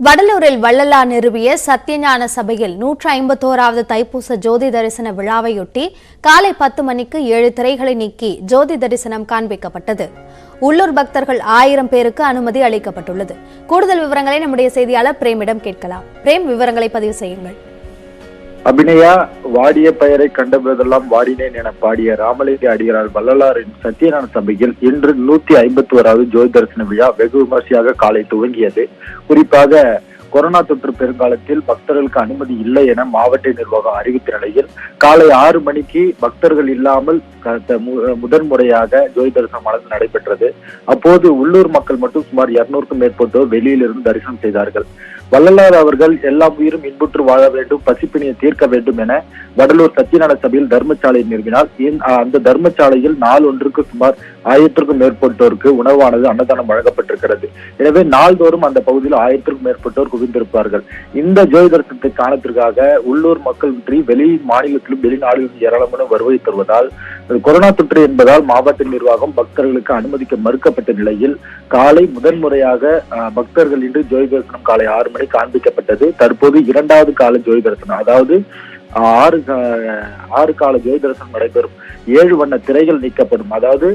வடலூரில் வள்ளலா நிறுவிய சத்தியஞான சபையில் நூற்று ஐம்பத்தோராவது தைப்பூச ஜோதி தரிசன விழாவையொட்டி காலை பத்து மணிக்கு ஏழு திரைகளை நீக்கி ஜோதி தரிசனம் காண்பிக்கப்பட்டது. உள்ளூர் பக்தர்கள் ஆயிரம் பேருக்கு அனுமதி அளிக்கப்பட்டுள்ளது. கூடுதல் விவரங்களை நம்முடைய செய்தியாளர் பிரேமிடம் கேட்கலாம். பிரேம் விவரங்களை பதிவு செய்யுங்கள். அபிநயா வாடிய பெயரை கண்டபோதெல்லாம் வாடினேன் என பாடிய ராமலிங்க அடிகளார் வள்ளலாரின் சத்தியநாத சபையில் இன்று நூத்தி ஐம்பத்தி ஓராவது ஜோதி தரிசன விழா வெகு விமர்சையாக காலை துவங்கியது. குறிப்பாக கொரோனா தொற்று பெருங்காலத்தில் பக்தர்களுக்கு அனுமதி இல்லை என மாவட்ட நிர்வாகம் அறிவித்த நிலையில் காலை ஆறு மணிக்கு பக்தர்கள் இல்லாமல் முதன்முறையாக முதன் முறையாக ஜோதி தரிசனமானது நடைபெற்றது. அப்போது உள்ளூர் மக்கள் மட்டும் சுமார் இருநூறுக்கும் மேற்பட்டோர் வெளியிலிருந்து தரிசனம் செய்தார்கள். வள்ளலார் அவர்கள் எல்லா உயிரும் இன்புற்று வாழ வேண்டும் பசிப்பினியை தீர்க்க வேண்டும் என வடலூர் சத்தியநாத சபையில் தர்மசாலை நிறுவினார். அந்த தர்மசாலையில் நாள் ஒன்றுக்கு சுமார் ஆயிரத்திற்கும் மேற்பட்டோருக்கு உணவானது அன்னதானம் வழங்கப்பட்டிருக்கிறது. எனவே நாள்தோறும் அந்த பகுதியில் ஆயிரத்திற்கும் மேற்பட்டோர் குவிந்திருப்பார்கள். இந்த ஜோதி தரிசனத்தை காணத்திற்காக உள்ளூர் மக்களின்றி வெளி மாநிலத்திலும் வெளிநாடுகளிலும் ஏராளமான வருகை தருவதால் கொரோனா தொற்று என்பதால் மாவட்ட நிர்வாகம் பக்தர்களுக்கு அனுமதிக்க மறுக்கப்பட்ட நிலையில் காலை முதன்முறையாக அஹ், பக்தர்கள் இன்று ஜோதி தரிசனம் காலை ஆறு மணி காண்பிக்கப்பட்டது. தற்போது இரண்டாவது கால ஜோதி தரிசனம். அதாவது ஆறு ஆறு கால ஜோதி தரிசனம் நடைபெறும். ஏழு வண்ண திரைகள் நீக்கப்படும். அதாவது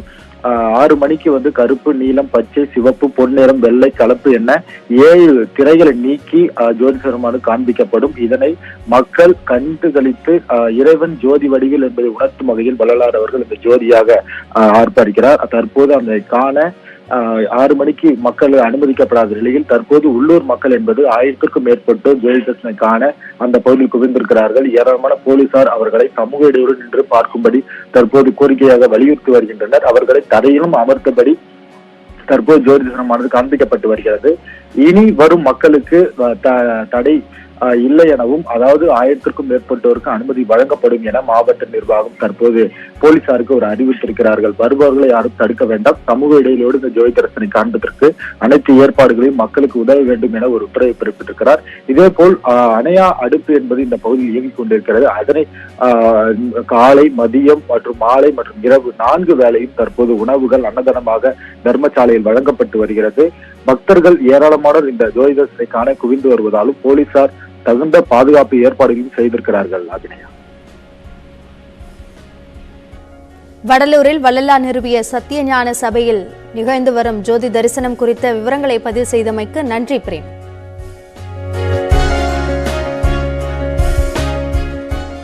ஆறு மணிக்கு வந்து கருப்பு நீலம் பச்சை சிவப்பு பொன்னிறம் வெள்ளை கலப்பு என ஏழு திரைகளை நீக்கி அஹ், ஜோதி காண்பிக்கப்படும். இதனை மக்கள் கண்டுகளித்து அஹ், இறைவன் ஜோதி வடிவில் என்பதை உணர்த்தும் வகையில் வள்ளலார் அவர்கள் இந்த ஜோதியாக அஹ், ஆர்ப்பரிக்கிறார். தற்போது அதை காண ஆறு மணிக்கு மக்கள் அனுமதிக்கப்படாத நிலையில் தற்போது உள்ளூர் மக்கள் என்பது ஆயிரத்திற்கும் மேற்பட்டோர் ஜோதி காண அந்த பகுதியில் குவிந்திருக்கிறார்கள். ஏராளமான போலீசார் அவர்களை சமூக இடையூறு நின்று பார்க்கும்படி தற்போது கோரிக்கையாக வலியுறுத்தி வருகின்றனர். அவர்களை தரையிலும் அமர்த்தபடி தற்போது ஜோதி காண்பிக்கப்பட்டு வருகிறது. இனி வரும் மக்களுக்கு த- தடை இல்லை எனவும் அதாவது ஆயிரத்திற்கும் மேற்பட்டோருக்கு அனுமதி வழங்கப்படும் என மாவட்ட நிர்வாகம் தற்போது போலீசாருக்கு ஒரு அறிவித்திருக்கிறார்கள் வருபவர்களை யாரும் தடுக்க வேண்டாம். சமூக இடையிலோடு இந்த ஜோதி தரிசனை காண்பதற்கு அனைத்து ஏற்பாடுகளையும் மக்களுக்கு உதவ வேண்டும் என ஒரு உத்தரவை பிறப்பித்திருக்கிறார். இதே போல் அணையா அடுப்பு என்பது இந்த பகுதியில் இயங்கிக் கொண்டிருக்கிறது. அதனை காலை மதியம் மற்றும் மாலை மற்றும் இரவு நான்கு வேளையும் தற்போது உணவுகள் அன்னதானமாக தர்மசாலையில் வழங்கப்பட்டு வருகிறது. பக்தர்கள் ஏராளமானோர் இந்த ஜோதி தரிசனை காண குவிந்து வருவதாலும் போலீசார் தகுந்த பாதுகாப்பு ஏற்பாடுகளையும் செய்திருக்கிறார்கள் அபிநயா வடலூரில் வள்ளலா நிறுவிய சத்தியஞான சபையில் நிகழ்ந்து வரும் ஜோதி தரிசனம் குறித்த விவரங்களை பதிவு செய்தமைக்கு நன்றி பிரேம்.